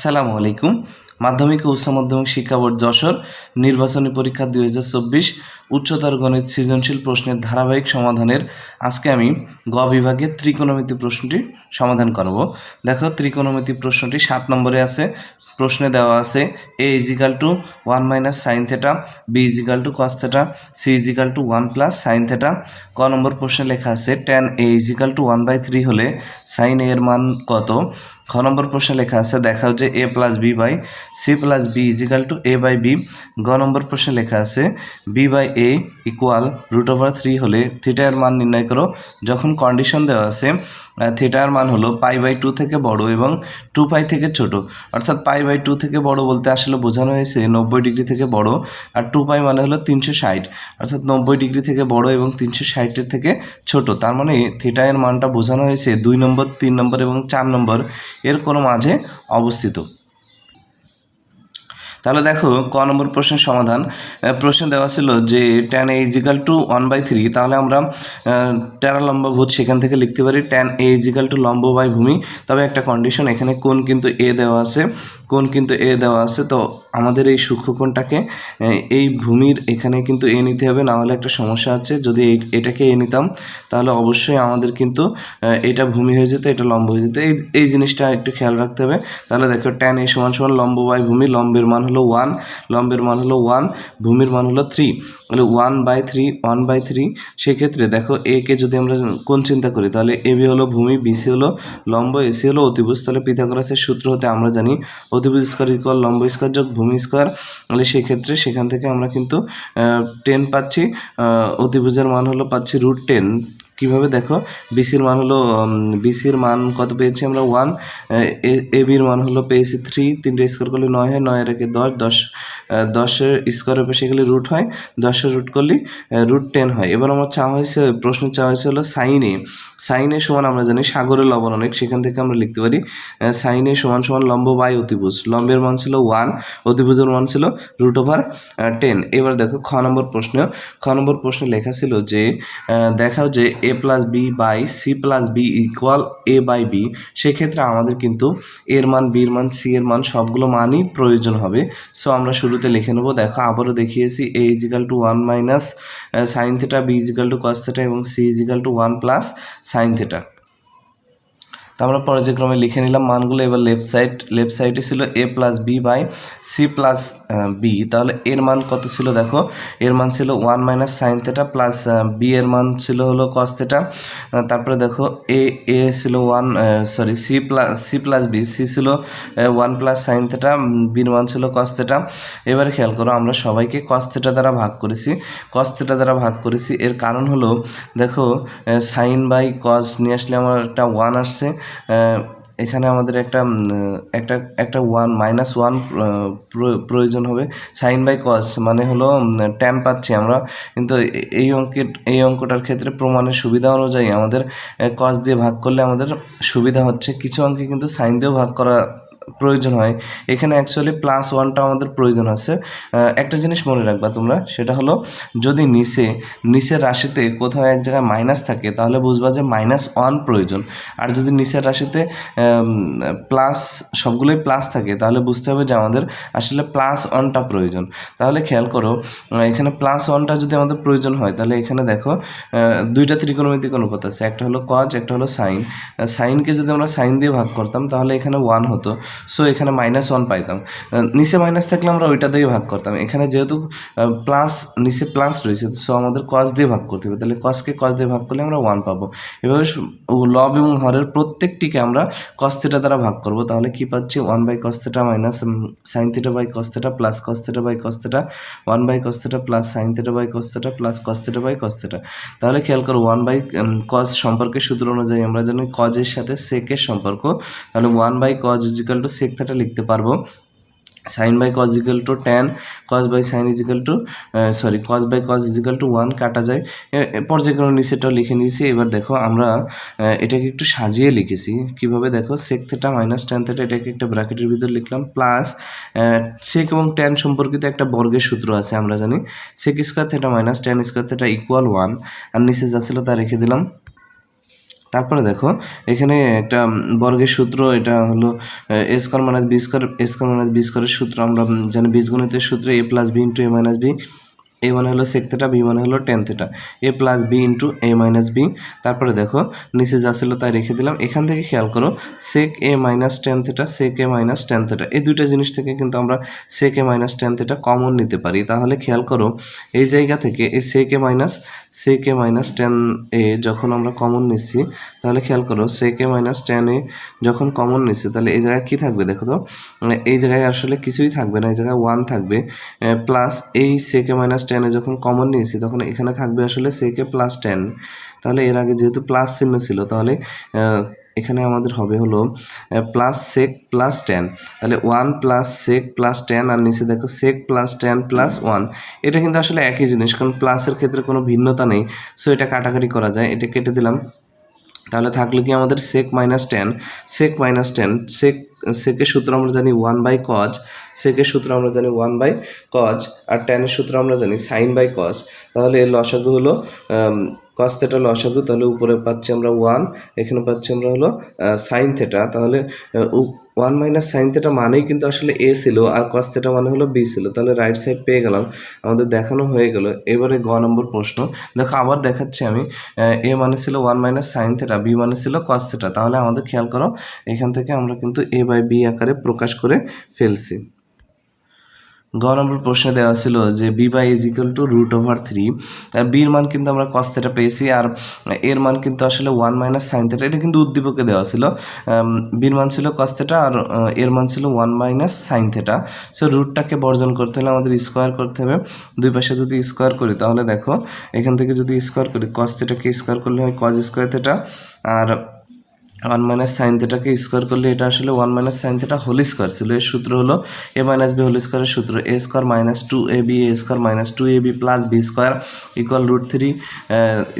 আসসালামু আলাইকুম। মাধ্যমিক ও উচ্চ মাধ্যমিক শিক্ষা বোর্ড যশোর, নির্বাচনী পরীক্ষা দুই হাজার চব্বিশ, উচ্চতর গণিত সৃজনশীল প্রশ্নের ধারাবাহিক সমাধানের আজকে আমি গ বিভাগের ত্রিকোণমিতি প্রশ্নটি সমাধান করব। দেখো, ত্রিকোণমিতি প্রশ্নটি সাত নম্বরে আছে, প্রশ্নে দেওয়া আছে A equal to one minus sine theta B equal to cos theta C equal to one plus sine theta ক নম্বর প্রশ্নে লেখা আছে tan A equal to one by three হলে সাইন এর মান কত? খ নম্বর প্রশ্নে লেখা আছে, দেখাও যে A plus B by C plus B equal to A by B গ নম্বর প্রশ্নে লেখা আছে B by A equal root over three হলে থিটার মান নির্ণয় করো। যখন কন্ডিশন দেওয়া আছে থিটার মান হলো পাই বাই টু থেকে বড় এবং টু পাই থেকে ছোট। অর্থাৎ পাই বাই টু থেকে বড় বলতে আসলে বোঝানো হয়েছে নব্বই ডিগ্রি থেকে বড় আর টু পাই মানে হলো তিনশো ষাট। অর্থাৎ নব্বই ডিগ্রি থেকে বড় এবং তিনশো ষাটের থেকে ছোট। তার মানে থিটায়ের মানটা বোঝানো হয়েছে দুই নম্বর, তিন নম্বর এবং চার নম্বর। এর কোনো মাঝে অবস্থিত। তাহলে দেখো, ক নম্বর প্রশ্নের সমাধান। প্রশ্ন দেওয়া ছিল যে tan A equal to one by three তাহলে আমরা টেরা লম্ব ভূত সেখান থেকে লিখতে পারি ট্যান এ ইজিক্যাল টু লম্ব বাই ভূমি। তবে একটা কন্ডিশন এখানে কোন কিন্তু এ দেওয়া আছে। কোন কিন্তু এ দেওয়া আছে তো আমাদের এই সূক্ষ্মকোণটাকে আহ, এই ভূমির এখানে কিন্তু এ নিতে হবে না হলে একটা সমস্যা আছে যদি এটাকে এ নিতাম তাহলে অবশ্যই আমাদের কিন্তু এটা ভূমি হয়ে যেত এটা লম্ব হয়ে যেত এই এই জিনিসটা একটু খেয়াল রাখতে হবে তাহলে দেখো ট্যান এ সমান সমান লম্ব বাই ভূমি লম্বের মান হলো ওয়ান লম্বের মান হলো ওয়ান ভূমির মান হলো থ্রি তাহলে one by three one by three সেক্ষেত্রে দেখো এ কে যদি আমরা কোন চিন্তা করি তাহলে এ বি হলো ভূমি বিসি হলো লম্ব এসি হলো অতিভুজ তাহলে পিথাগোরাসের সূত্র হতে আমরা জানি অতিভুজ স্কোয়ার ইকুয়াল লম্ব স্কোয়ার যোগ ভূমি স্কোয়ার, তাহলে সেক্ষেত্রে সেখান থেকে আমরা কিন্তু টেন পাচ্ছি অতিভুজের মান হলো পাচ্ছি রুট টেন কীভাবে দেখো? বিসির মান হলো বিসির মান কত পেয়েছি আমরা? ওয়ান এ বির মান হলো পেয়েছি থ্রি তিনটে স্কোয়ার করলে নয় হয়, নয় রেখে দশ দশ দশের স্কোয়ারের পেশে গেলে রুট হয় দশের রুট করলে রুট টেন হয়। এবার আমার চাওয়া হয়েছে, প্রশ্ন চাওয়া হয়েছে হলো সাইনে সাইনে সমান আমরা জানি সাগরের লবণ অনেক, সেখান থেকে আমরা লিখতে পারি সাইনে সমান সমান লম্ব বাই অতিভুজ। লম্বের মান ছিল ওয়ান অতিভুজের মান ছিল রুট ওভার টেন এবার দেখো খ নম্বর প্রশ্ন। খ নম্বর প্রশ্নে লেখা ছিল যে দেখাও যে A plus B by C plus B equal A by B সেক্ষেত্রে আমাদের কিন্তু এর মান বির মান সি এর মান সবগুলো মানই প্রয়োজন হবে। সো আমরা শুরুতে লিখে নেব, দেখো আবারও দেখিয়েছি A equal to one minus sine theta B equal to cos theta এবং C equal to one plus sine theta তো আমরা পর্যায়ক্রমে লিখে নিলাম মানগুলো এবার লেফট সাইড লেফট সাইডে ছিল A plus B by C plus B তাহলে এর মান কত ছিল দেখো? এর মান ছিল one minus sine theta plus B এর মান ছিল হলো কস থেটা তারপরে দেখো এ এ ছিল one sorry C plus C plus B C ছিল ওয়ান প্লাস সাইন থেটা বির মান ছিল কস থেটা এবারে খেয়াল করো আমরা সবাইকে কস থেটা দ্বারা ভাগ করেছি। কস থেটা দ্বারা ভাগ করেছি, এর কারণ হলো দেখো সাইন বাই কস নিয়ে আসলে আমার একটা ওয়ান আসছে। এখানে আমাদের একটা একটা একটা ওয়ান মাইনাস ওয়ান প্রয়োজন হবে। সাইন বাই কস মানে হলো ট্যান পাচ্ছি আমরা। কিন্তু এই অঙ্কের, এই অঙ্কটার ক্ষেত্রে প্রমাণের সুবিধা অনুযায়ী আমাদের কস দিয়ে ভাগ করলে আমাদের সুবিধা হচ্ছে। কিছু অঙ্কে কিন্তু সাইন দিয়েও ভাগ করা প্রয়োজন হয়। এখানে অ্যাকচুয়ালি প্লাস ওয়ানটা আমাদের প্রয়োজন আছে। একটা জিনিস মনে রাখবা তোমরা, সেটা হলো যদি নিচে, নিচের রাশিতে কোথাও এক জায়গায় মাইনাস থাকে, তাহলে বুঝবা যে মাইনাস ওয়ান প্রয়োজন। আর যদি নিচের রাশিতে প্লাস সবগুলোই প্লাস থাকে, তাহলে বুঝতে হবে যে আমাদের আসলে প্লাস ওয়ানটা প্রয়োজন। তাহলে খেয়াল করো এখানে প্লাস ওয়ানটা যদি আমাদের প্রয়োজন হয়, তাহলে এখানে দেখো দুইটা ত্রিকোণমিতিক অনুপাত আছে। একটা হলো কজ একটা হলো সাইন সাইনকে যদি আমরা সাইন দিয়ে ভাগ করতাম, তাহলে এখানে ওয়ান হতো। সো এখানে মাইনাস ওয়ান পাইতাম। নিচে মাইনাস থাকলে আমরা ওইটা দিয়ে ভাগ করতাম। এখানে যেহেতু প্লাস নিচে প্লাস রয়েছে সো আমাদের কস দিয়ে ভাগ করতে হবে। তাহলে কসকে কস দিয়ে ভাগ করলে আমরা ওয়ান পাবো। এভাবে লব এবং হরের প্রত্যেকটিকে আমরা কস দ্বারা ভাগ করব। তাহলে কি পাচ্ছি? One by cos theta minus sine theta by cos theta plus cos theta by cos theta one by cos theta plus sine theta by cos theta plus cos theta by cos theta তাহলে খেয়াল করো one by cause সম্পর্কে সূত্র অনুযায়ী আমরা জানি কজের সাথে সেকের সম্পর্ক। তাহলে one by cos equal to sec theta লিখতে পারব। Sine by cos equal to tan cos by sine equal to sorry cos by cos equal to one কাটা যায়। এ- এ, পর্যায়ক্রমে নিচেটাও লিখে নিয়েছি। এবার দেখো আমরা এটাকে একটু সাজিয়ে লিখেছি। কীভাবে দেখো? Sec theta minus tan theta এটাকে একটা ব্র্যাকেটের ভিতর লিখলাম। প্লাস সেক এবং টেন সম্পর্কিত একটা বর্গের সূত্র আছে, আমরা জানি। Sec square theta minus tan square theta equal one আর নিচে যা ছিল তা রেখে দিলাম। তারপরে দেখো, এখানে একটা বর্গের সূত্র, এটা হলো A square minus B square A square minus B স্কোয়ারের সূত্র। আমরা জানি বীজগণিতের সূত্রে A plus B into A minus B A মানে হলো সেক থেটা বি মানে হলো tan theta A plus B into A minus B তারপরে দেখো, নিচে যা ছিল তাই রেখে দিলাম। এখান থেকে খেয়াল করো sec A minus tan theta sec A minus tan theta এই দুইটা জিনিস থেকে কিন্তু আমরা sec A minus tan theta common নিতে পারি। তাহলে খেয়াল করো, এই জায়গা থেকে এই সেক এ মাইনাস সেক কে মাইনাস টেন এ যখন আমরা কমন নিচ্ছি, তাহলে খেয়াল করো সে কে মাইনাস টেন এ যখন কমন নিচ্ছি, তাহলে এই জায়গায় কী থাকবে দেখো তো? মানে এই জায়গায় আসলে কিছুই থাকবে না, এই জায়গায় ওয়ান থাকবে। প্লাস এই সে কে মাইনাস টেনে যখন কমন নিয়েছি, তখন এখানে থাকবে আসলে সে কে প্লাস টেন। তাহলে এর আগে যেহেতু প্লাস চিহ্ন ছিল, তাহলে এখানে আমাদের হবে হলো প্লাস সেক প্লাস টেন তাহলে one plus sec plus tan আর নিচে দেখো sec plus tan plus one এটা কিন্তু আসলে একই জিনিস, কারণ প্লাসের ক্ষেত্রে কোনো ভিন্নতা নেই। সো এটা কাটাকাটি করা যায়। এটা কেটে দিলাম। তাহলে থাকলে কি আমাদের sec minus tan sec minus tan sec সেকের সূত্র আমরা জানি ওয়ান বাই কজ সেকের সূত্র আমরা জানি ওয়ান বাই কজ আর টেনের সূত্র আমরা জানি সাইন বাই কজ তাহলে এর লসাগু হলো কস থেটা লসাগু, তাহলে উপরে পাচ্ছি আমরা ওয়ান এখানে পাচ্ছি আমরা হলো সাইন থেটা তাহলে ওয়ান মাইনাস সাইন থেটা মানেই কিন্তু আসলে এ ছিল আর কস থেটা মানে হলো বি ছিল। তাহলে রাইট সাইড পেয়ে গেলাম। আমাদের দেখানো হয়ে গেল। এবারে গ নম্বর প্রশ্ন। দেখো, আবার দেখাচ্ছি আমি। এ মানে ছিল one minus sine theta B মানে ছিল কস থেটা তাহলে আমাদের খেয়াল করো, এখান থেকে আমরা কিন্তু এ বাই বি আকারে প্রকাশ করে ফেলছি। গ নম্বর প্রশ্নে দেওয়া ছিল যে B by is equal to root over three বির মান কিন্তু আমরা কস থেটা পেয়েছি, আর এর মান কিন্তু আসলে ওয়ান মাইনাস সাইন থেটা এটা কিন্তু উদ্দীপকে দেওয়া ছিল। বির মান ছিল কস থেটা আর এর মান ছিল one minus sine theta so রুটটাকে বর্জন করতে হলে আমাদের স্কোয়ার করতে হবে। দুই পাশে যদি স্কোয়ার করি, তাহলে দেখো, এখান থেকে যদি স্কোয়ার করি কস থেটাকে স্কোয়ার করলে হয় কজ স্কোয়ার থেটা আর ওয়ান মাইনাস সাইন থেটাকে স্কোয়ার করলে এটা আসলে one minus sine theta whole square ছিল। এর সূত্র হলো এ মাইনাস বি হোল স্কোয়ারের সূত্র। A square minus two A B A square minus two A B plus B square equal root three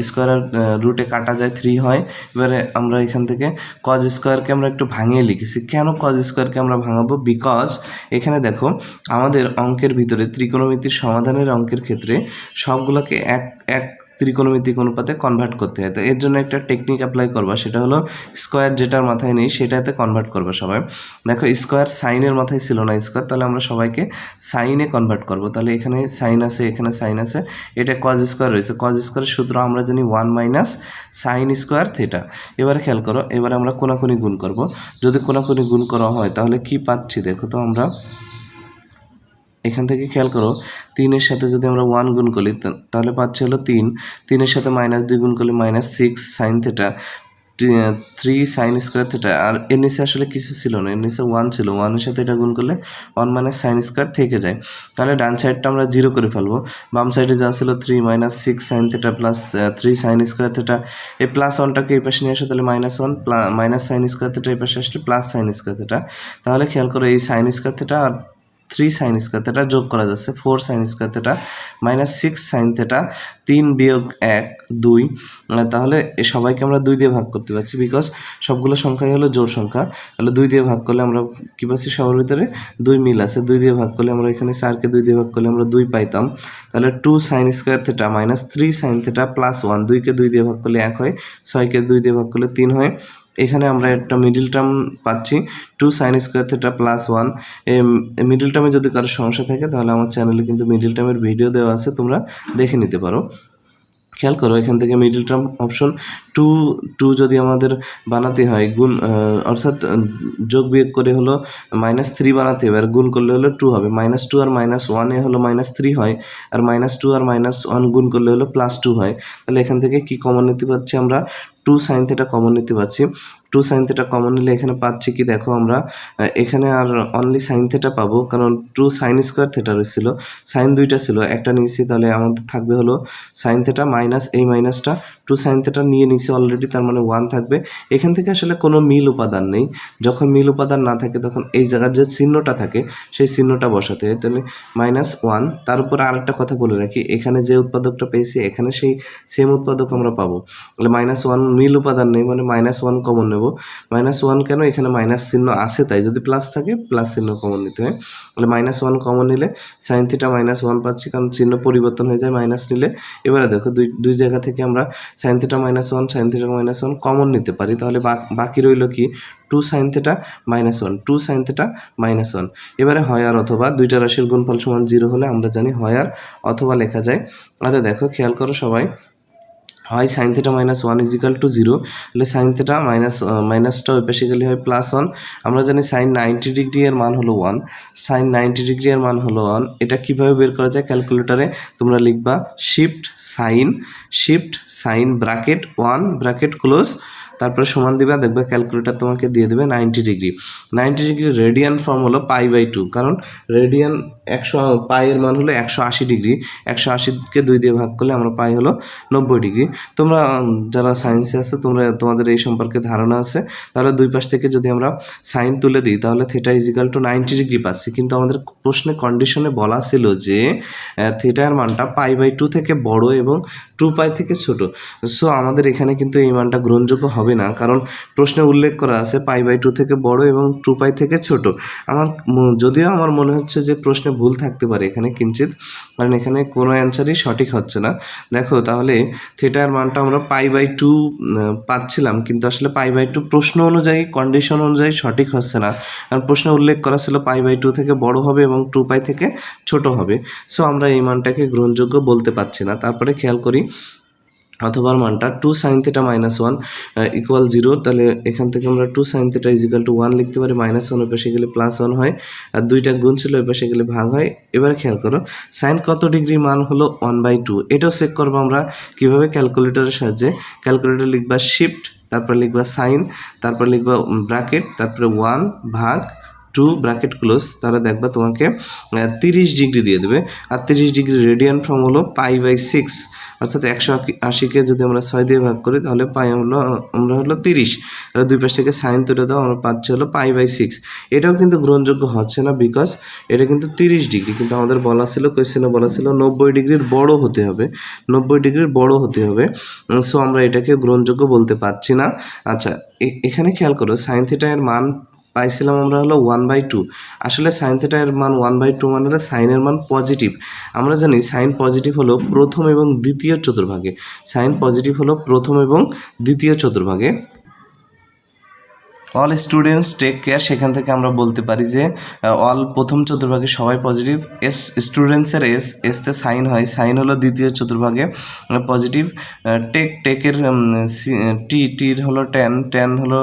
স্কোয়ারের রুটে কাটা যায় থ্রি হয়। এবারে আমরা এখান থেকে কজ স্কোয়ারকে আমরা একটু ভাঙিয়ে লিখেছি। কেন কজ স্কোয়ারকে আমরা ভাঙাবো? বিকজ এখানে দেখো আমাদের অঙ্কের ভিতরে ত্রিকোণমিতির সমাধানের অঙ্কের ক্ষেত্রে সবগুলোকে এক এক ত্রিকোণমিতিক অনুপাতে কনভার্ট করতে হয়। তো এর জন্য একটা টেকনিক অ্যাপ্লাই করবা, সেটা হলো স্কোয়ার যেটার মাথায় নেই, সেটাতে কনভার্ট করবে সবাই। দেখো স্কোয়ার সাইনের মাথায় ছিল না স্কোয়ার তাহলে আমরা সবাইকে সাইনে কনভার্ট করব। তাহলে এখানে সাইন আছে, এখানে সাইন আছে, এটা কজ স্কোয়ার রয়েছে। কজ স্কোয়ারের সূত্র আমরা জানি one minus sine square theta এবারে খেয়াল করো, এবারে আমরা কোনাকুনি গুণ করব। যদি কোনাকুনি গুণ করা হয়, তাহলে কি পাচ্ছি? দেখো তো আমরা এখান থেকে খেয়াল করো, তিনের সাথে যদি আমরা ওয়ান গুণ করি তাহলে পাচ্ছে হলো তিন। তিনের সাথে মাইনাস দুই গুণ করলে minus six sine theta three sine square theta আর এর নিচে আসলে কিছু ছিল না, এর নিচে ওয়ান ছিল। ওয়ানের সাথে এটা গুণ করলে ওয়ান মাইনাস সাইন স্কোয়ার থেকে যায়। তাহলে ডান সাইডটা আমরা জিরো করে ফেলব। বাম সাইডে যা ছিল three minus six sine theta plus three sine square theta এই প্লাস ওয়ানটাকে এই পাশে নিয়ে আসো, তাহলে minus one minus sine square theta এই পাশে আসলে প্লাস সাইন স্কোয়ার থেটা তাহলে খেয়াল করো, এই সাইন স্কোয়ার থেটা আর থ্রি সাইন স্কোয়ার থেটা যোগ করা যাচ্ছে four sine square theta minus six sine theta তিন বিয়োগ এক, দুই। তাহলে সবাইকে আমরা দুই দিয়ে ভাগ করতে পারছি বিকজ সবগুলো সংখ্যাই হলো জোর সংখ্যা। তাহলে দুই দিয়ে ভাগ করলে আমরা কী পাচ্ছি? সবার ভিতরে দুই মিল আছে। দুই দিয়ে ভাগ করলে আমরা এখানে চারকে দুই দিয়ে ভাগ করলে আমরা দুই পাইতাম। তাহলে two sine square theta minus three sine theta plus one দুইকে দুই দিয়ে ভাগ করলে এক হয় ছয়কে দুই দিয়ে ভাগ করলে তিন হয়। এখানে আমরা একটা মিডিল টার্ম পাচ্ছি two sine square theta plus one middle টার্মে যদি কারও সমস্যা থাকে, তাহলে আমার চ্যানেলে কিন্তু মিডিল টার্মের ভিডিও দেওয়া আছে, তোমরা দেখে নিতে পারো। খেয়াল করো, এখান থেকে middle term option two two যদি আমাদের বানাতে হয়, গুণ অর্থাৎ যোগ বিয়োগ করে হলো মাইনাস থ্রি বানাতে হবে, আর গুণ করলে হলো টু হবে। মাইনাস টু আর মাইনাস ওয়ানে হলো মাইনাস থ্রি হয়, আর মাইনাস টু আর মাইনাস ওয়ান গুণ করলে হলো প্লাস টু হয়। তাহলে এখান থেকে কি কমন নিতে পারছি আমরা? টু সাইন থেটা কমন নিতে পারছি টু সাইন থেটা কমন নিলে এখানে পাচ্ছি কি? দেখো আমরা এখানে আর অনলি সাইন থেটা পাবো, কারণ টু সাইন স্কোয়ার থেটা রয়েছিল। সাইন দুইটা ছিল, একটা নিয়েছি, তাহলে আমাদের থাকবে হলো সাইন থেটা মাইনাস এই মাইনাসটা টু। সাইন থেটা নিয়ে নিয়েছি অলরেডি তার মানে ওয়ান থাকবে। এখান থেকে আসলে কোনো মিল উপাদান নেই। যখন মিল উপাদান না থাকে, তখন এই জায়গার যে চিহ্নটা থাকে, সেই চিহ্নটা বসাতে হয়। তাহলে মাইনাস ওয়ান তার উপর আরেকটা কথা বলে রাখি, এখানে যে উৎপাদকটা পেয়েছি, এখানে সেই সেম উৎপাদক আমরা পাবো। তাহলে মাইনাস ওয়ান মিল উপাদান নেই মানে মাইনাস ওয়ান কমন নেব মাইনাস ওয়ান কেন? এখানে মাইনাস চিহ্ন আছে তাই যদি প্লাস থাকে প্লাস চিহ্ন কমন নিতে হয়। তাহলে মাইনাস ওয়ান কমন নিলে সাইন থিটা মাইনাস ওয়ান পাচ্ছি, কারণ চিহ্ন পরিবর্তন হয়ে যায় মাইনাস নিলে। এবারে দেখো দুই দুই জায়গা থেকে আমরা sine theta minus one sine theta minus one common নিতে পারি। তাহলে বাকি রইল কি? Two sine theta minus one two sine theta minus one এবারে হয় আর অথবা দুইটা রাশির গুণফল সমান জিরো হলে আমরা জানি হয় আর অথবা লেখা যায়। আরে দেখো, খেয়াল করো সবাই। হয় sine theta minus one equal to zero তাহলে সাইন থেটা মাইনাস মাইনাসটা ওই পাশে গেলে হয় প্লাস ওয়ান আমরা জানি সাইন নাইনটি ডিগ্রি এর মান হলো ওয়ান সাইন নাইনটি ডিগ্রি এর মান হলো ওয়ান এটা কীভাবে বের করা যায়? ক্যালকুলেটারে তোমরা লিখবা shift sine shift sine bracket one bracket close তারপরে সমান দিবা, দেখবে ক্যালকুলেটার তোমাকে দিয়ে দেবে ninety degree ninety degree radian form হলো পাই বাই টু কারণ রেডিয়ান একশো পাইয়ের মান হলো একশো আশি ডিগ্রি একশো আশিকে দুই দিয়ে ভাগ করলে আমরা পাই হলো নব্বই ডিগ্রি তোমরা যারা সায়েন্সে আছে, তোমরা, তোমাদের এই সম্পর্কে ধারণা আছে। তাহলে দুই পাশ থেকে যদি আমরা সাইন তুলে দিই, তাহলে theta equal to ninety degree পাচ্ছি। কিন্তু আমাদের প্রশ্নে কন্ডিশনে বলা ছিল যে থিটার মানটা পাই বাই টু থেকে বড় এবং টু পাই থেকে ছোট। সো আমাদের এখানে কিন্তু এই মানটা গ্রহণযোগ্য হবে না। কারণ প্রশ্নে উল্লেখ করা আছে, পাই বাই টু থেকে বড় এবং টু পাই থেকে ছোট। আমার যদিও আমার মনে হচ্ছে যে প্রশ্নে ভুল থাকতে পারে এখানে কিঞ্চিত, কারণ এখানে কোনো অ্যান্সারই সঠিক হচ্ছে না। দেখো, তাহলে থিটার মানটা আমরা পাই বাই টু পাচ্ছিলাম, কিন্তু আসলে পাই বাই টু প্রশ্ন অনুযায়ী, কন্ডিশন অনুযায়ী সঠিক হচ্ছে না। কারণ প্রশ্নে উল্লেখ করা ছিল পাই বাই টু থেকে বড় হবে এবং টু পাই থেকে ছোট হবে। সো আমরা এই মানটাকে গ্রহণযোগ্য বলতে পারছি না। তারপরে খেয়াল করি অথবা মানটা two sine theta minus one equal zero তাহলে এখান থেকে আমরা two sine theta equal to one লিখতে পারি মাইনাস ওয়ান পাশে গেলে প্লাস ওয়ান হয়, আর দুইটা গুণ ছিল ওই পাশে গেলে ভাগ হয়। এবার খেয়াল করো সাইন কত ডিগ্রি মান হলো ওয়ান বাই টু এটাও চেক করব আমরা কীভাবে ক্যালকুলেটরের সাহায্যে। ক্যালকুলেটর লিখবা শিফট তারপর লিখবা সাইন তারপর লিখবা ব্র্যাকেট তারপরে ওয়ান ভাগ টু ব্র্যাকেট ক্লোজ তাহলে দেখবা তোমাকে তিরিশ ডিগ্রি দিয়ে দেবে। আর তিরিশ ডিগ্রি রেডিয়ান ফর্ম হলো পাই বাই সিক্স অর্থাৎ একশো আশিকে যদি আমরা ছয় দিয়ে ভাগ করি, তাহলে পাই হলো, আমরা হলো তিরিশ। তাহলে দুই পাশ থেকে সাইন তুলে দাও, আমরা পাচ্ছি হলো পাই বাই সিক্স। এটাও কিন্তু গ্রহণযোগ্য হচ্ছে না বিকজ এটা কিন্তু তিরিশ ডিগ্রি, কিন্তু আমাদের বলা ছিল কোয়েশ্চেনে বলা ছিল নব্বই ডিগ্রির বড় হতে হবে। নব্বই ডিগ্রির বড় হতে হবে। সো আমরা এটাকে গ্রহণযোগ্য বলতে পারছি না। আচ্ছা এখানে খেয়াল করো সাইন থিটা এর মান পাইছিলাম আমরা হলো ওয়ান বাই টু আসলে সাইন থেটার মান ওয়ান বাই টু মানে সাইনের মান পজিটিভ আমরা জানি সাইন পজিটিভ হলো প্রথম এবং দ্বিতীয় চতুর্ভাগে। সাইন পজিটিভ হলো প্রথম এবং দ্বিতীয় চতুর্ভাগে। অল স্টুডেন্টস টেক কেয়ার সেখান থেকে আমরা বলতে পারি যে অল প্রথম চতুর্ভাগে সবাই পজিটিভ এস স্টুডেন্টসের এস এসতে সাইন হয়। সাইন হলো দ্বিতীয় চতুর্ভাগে পজিটিভ টেক টেকের টি টির হলো টেন টেন হলো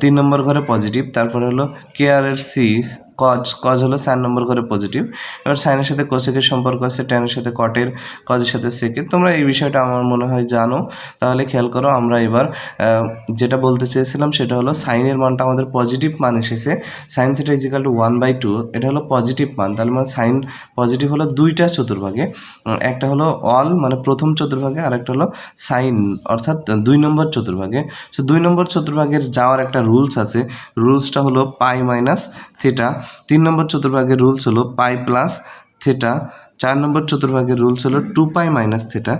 তিন নম্বর ঘরে পজিটিভ তারপরে হলো কেয়ারের সি কজ কজ হলো চার নম্বর ঘরে পজিটিভ এবার সাইনের সাথে কোসেকের সম্পর্ক আছে টেনের সাথে কটের কজের সাথে সেকের তোমরা এই বিষয়টা আমার মনে হয় জানো। তাহলে খেয়াল করো, আমরা এবার যেটা বলতে চেয়েছিলাম সেটা হলো সাইনের মানটা আমাদের পজিটিভ মান এসেছে। Sine theta equal to one by two এটা হলো পজিটিভ মান। তাহলে মানে সাইন পজিটিভ হলো দুইটা চতুর্ভাগে। একটা হলো অল মানে প্রথম চতুর্ভাগে, আর একটা হলো সাইন অর্থাৎ দুই নম্বর চতুর্ভাগে। সো দুই নম্বর চতুর্ভাগের যাওয়ার একটা রুলস আছে। রুলসটা হলো পাই মাইনাস থিটা তিন নম্বর চতুর্ভাগের রুলস হলো পাই প্লাস থেটা চার নম্বর চতুর্ভাগের রুলস হলো two pi minus theta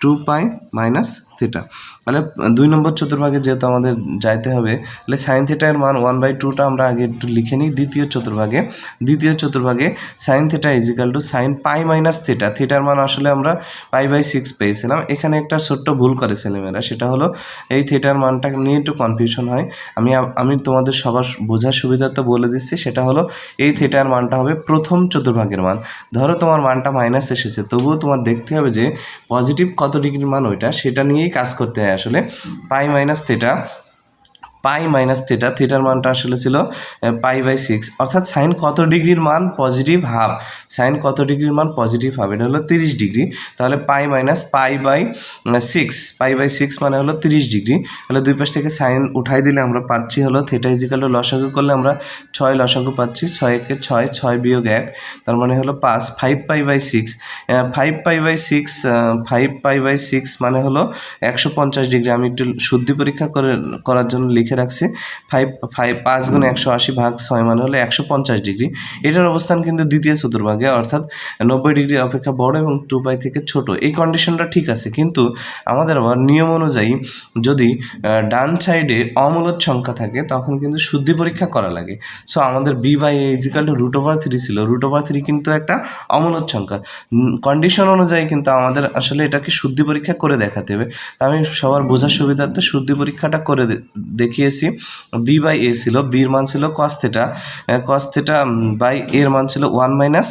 two pi minus theta তাহলে দুই নম্বর চতুর্ভাগে যেহেতু আমাদের যাইতে হবে, তাহলে সাইন থিটার মান ওয়ান বাই টুটা আমরা আগে একটু লিখে নিই দ্বিতীয় চতুর্ভাগে। দ্বিতীয় চতুর্ভাগে sine theta equal to sine pi minus theta থিটার মান আসলে আমরা পাই বাই সিক্স পেয়েছিলাম। এখানে একটা ছোট্ট ভুল করে ছেলেমেয়েরা, সেটা হলো এই থিটার মানটা নিয়ে একটু কনফিউশন হয়। আমি আমি তোমাদের সবার বোঝার সুবিধার্থে বলে দিচ্ছি, সেটা হলো এই থিটার মানটা হবে প্রথম চতুর্ভাগের মান। ধরো তোমার মানটা মাইনাস এসেছে, তবুও তোমার দেখতে হবে যে পজিটিভ কত ডিগ্রির মান ওইটা, সেটা নিয়েই কাজ করতে হয় আসলে। Pi minus theta. Pi minus theta থিটার মানটা আসলে ছিল পাই বাই সিক্স অর্থাৎ সাইন কত ডিগ্রির মান পজিটিভ হাফ সাইন কত ডিগ্রির মান পজিটিভ হাফ এটা হলো তিরিশ ডিগ্রি। তাহলে pi minus pi by six pi by six মানে হলো তিরিশ ডিগ্রি। তাহলে দুই পাশ থেকে সাইন উঠাই দিলে আমরা পাচ্ছি হলো থিটা ইজিক্যাল লসাগু করলে আমরা ছয় লসাগু পাচ্ছি, ছয় একে ছয় ছয় বিয়োগ এক। তার মানে হলো পাঁচ। Five pi by six five pi by six five pi by six মানে হলো একশো পঞ্চাশ ডিগ্রি। আমি একটু শুদ্ধি পরীক্ষা করে, করার জন্য লিখে রাখছি। ফাইভ ফাইভ পাঁচ গুণে একশো আশি ভাগ ছয় মানে হলো একশো পঞ্চাশ ডিগ্রি। এটার অবস্থান কিন্তু দ্বিতীয় চতুর্ভাগে অর্থাৎ নব্বই ডিগ্রি অপেক্ষা বড় এবং টু পাই থেকে ছোট। এই কন্ডিশনটা ঠিক আছে কিন্তু আমাদের আবার নিয়ম অনুযায়ী যদি ডান সাইডে অমূলদ সংখ্যা থাকে তখন কিন্তু শুদ্ধি পরীক্ষা করা লাগে। সো আমাদের B by A equal to root over three ছিল। রুট ওভার থ্রি কিন্তু একটা অমূলদ সংখ্যা। কন্ডিশন অনুযায়ী কিন্তু আমাদের আসলে এটাকে শুদ্ধি পরীক্ষা করে দেখাতে হবে। আমি সবার বোঝার সুবিধার্থে শুদ্ধি পরীক্ষাটা করে দে- দেখিয়েছি। বি বাই এ ছিল বির মান ছিল cos theta cos theta by এর মান ছিল one minus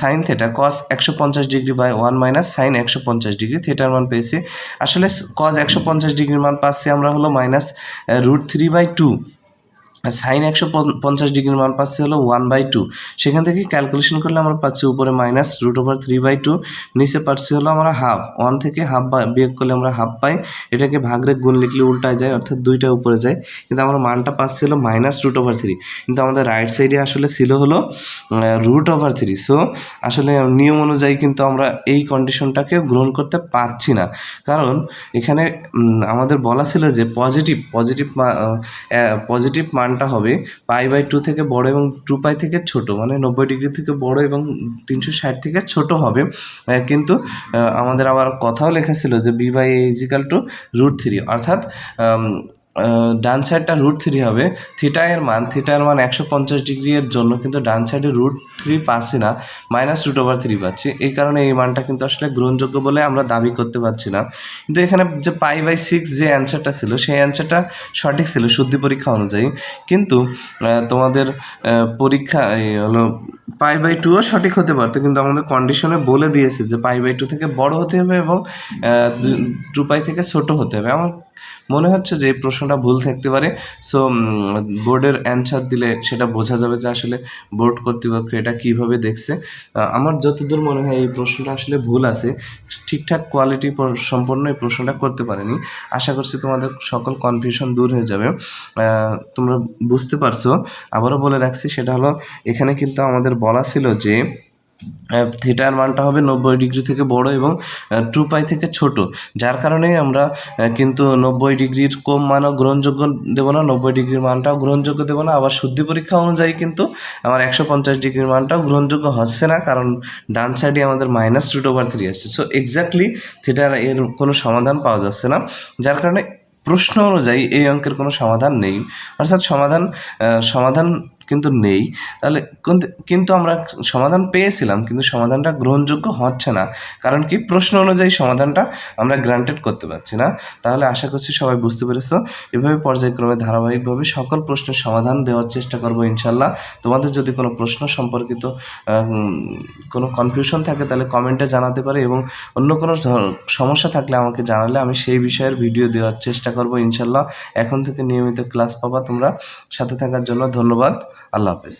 sine theta cos একশো পঞ্চাশ degree by one minus sine একশো পঞ্চাশ ডিগ্রি থেটার মান পেয়েছি। আসলে কজ একশো পঞ্চাশ ডিগ্রির মান পাচ্ছি আমরা হলো minus root three by two sine একশো পঞ্চাশ ডিগ্রির মান পাচ্ছি হলো ওয়ান বাই টু। সেখান থেকে ক্যালকুলেশন করলে আমরা পাচ্ছি উপরে minus root over three by two নিচে পাচ্ছি হলো আমরা হাফ ওয়ান থেকে হাফ বিয়োগ করলে আমরা হাফ পাই। এটাকে ভাগরে গুণ লিখলে উল্টায় যায়, অর্থাৎ দুইটা উপরে যায়। কিন্তু আমরা মানটা পাচ্ছি হলো মাইনাস রুট ওভার থ্রি কিন্তু আমাদের রাইট সাইডে আসলে ছিল হলো রুট ওভার থ্রি সো আসলে নিয়ম অনুযায়ী কিন্তু আমরা এই কন্ডিশনটাকে গ্রহণ করতে পারছি না। কারণ এখানে আমাদের বলা ছিল যে পজিটিভ পজিটিভ পজিটিভ মানটা হবে পাই বাই টু থেকে বড় এবং টু পাই থেকে ছোট মানে নব্বই ডিগ্রি থেকে বড় এবং তিনশো ষাট থেকে ছোট হবে। কিন্তু আমাদের আবার কথাও লেখা ছিল যে B by equal to root three অর্থাৎ ডান সাইডটা রুট থ্রি হবে। থিটা এর মান থিটা এর মান একশো পঞ্চাশ ডিগ্রি এর জন্য কিন্তু ডান সাইডে রুট থ্রি পাচ্ছি না মাইনাস রুট ওভার থ্রি পাচ্ছি। এই কারণে এই মানটা কিন্তু আসলে গ্রহণযোগ্য বলে আমরা দাবি করতে পারছি না। কিন্তু এখানে যে পাই বাই সিক্স যে অ্যান্সারটা ছিল, সেই অ্যান্সারটা সঠিক ছিল শুদ্ধি পরীক্ষা অনুযায়ী। কিন্তু তোমাদের পরীক্ষা হলো পাই বাই টুও সঠিক হতে পারতো, কিন্তু আমাদের কন্ডিশনে বলে দিয়েছে যে পাই বাই টু থেকে বড় হতে হবে এবং টু পাই থেকে ছোট হতে হবে। আমার মনে হচ্ছে যে প্রশ্নটা ভুল থাকতে পারে। সো বোর্ডের অ্যান্সার দিলে সেটা বোঝা যাবে যে আসলে বোর্ড কর্তৃপক্ষ এটা কীভাবে দেখছে। আমার যতদূর মনে হয় এই প্রশ্নটা আসলে ভুল আছে। ঠিকঠাক কোয়ালিটি সম্পন্ন এই প্রশ্নটা করতে পারেনি। আশা করছি তোমাদের সকল কনফিউশন দূর হয়ে যাবে। তোমরা বুঝতে পারছ। আবারও বলে রাখছি, সেটা হলো এখানে কিন্তু আমাদের বলা ছিল যে থিটার মানটা হবে নব্বই ডিগ্রি থেকে বড় এবং টু পাই থেকে ছোট। যার কারণেই আমরা কিন্তু নব্বই ডিগ্রির কম মানও গ্রহণযোগ্য দেবো না, নব্বই ডিগ্রির মানটাও গ্রহণযোগ্য দেবো না। আবার শুদ্ধি পরীক্ষা অনুযায়ী কিন্তু আমার একশো পঞ্চাশ ডিগ্রির মানটাও গ্রহণযোগ্য হচ্ছে না, কারণ ডান সাইডে আমাদের মাইনাস রুট ওভার থ্রি আসছে। সো এক্স্যাক্টলি থিটার এর কোনো সমাধান পাওয়া যাচ্ছে না, যার কারণে প্রশ্ন অনুযায়ী এই অঙ্কের কোনো সমাধান নেই। অর্থাৎ সমাধান সমাধান কিন্তু নেই। তাহলে কিন্তু- আমরা সমাধান পেয়েছিলাম, কিন্তু সমাধানটা গ্রহণযোগ্য হচ্ছে না। কারণ কি? প্রশ্ন অনুযায়ী সমাধানটা আমরা গ্রান্টেড করতে পারছি না। তাহলে আশা করছি সবাই বুঝতে পেরেছ। এভাবে পর্যায়ক্রমে ধারাবাহিকভাবে সকল প্রশ্নের সমাধান দেওয়ার চেষ্টা করব ইনশাল্লাহ। তোমাদের যদি কোনো প্রশ্ন সম্পর্কিত কোনো কনফিউশন থাকে তাহলে কমেন্টে জানাতে পারে এবং অন্য কোনো সমস্যা থাকলে আমাকে জানালে আমি সেই বিষয়ের ভিডিও দেওয়ার চেষ্টা করব ইনশাল্লাহ। এখন থেকে নিয়মিত ক্লাস পাবা তোমরা। সাথে থাকার জন্য ধন্যবাদ। আল্লাহ হাফেজ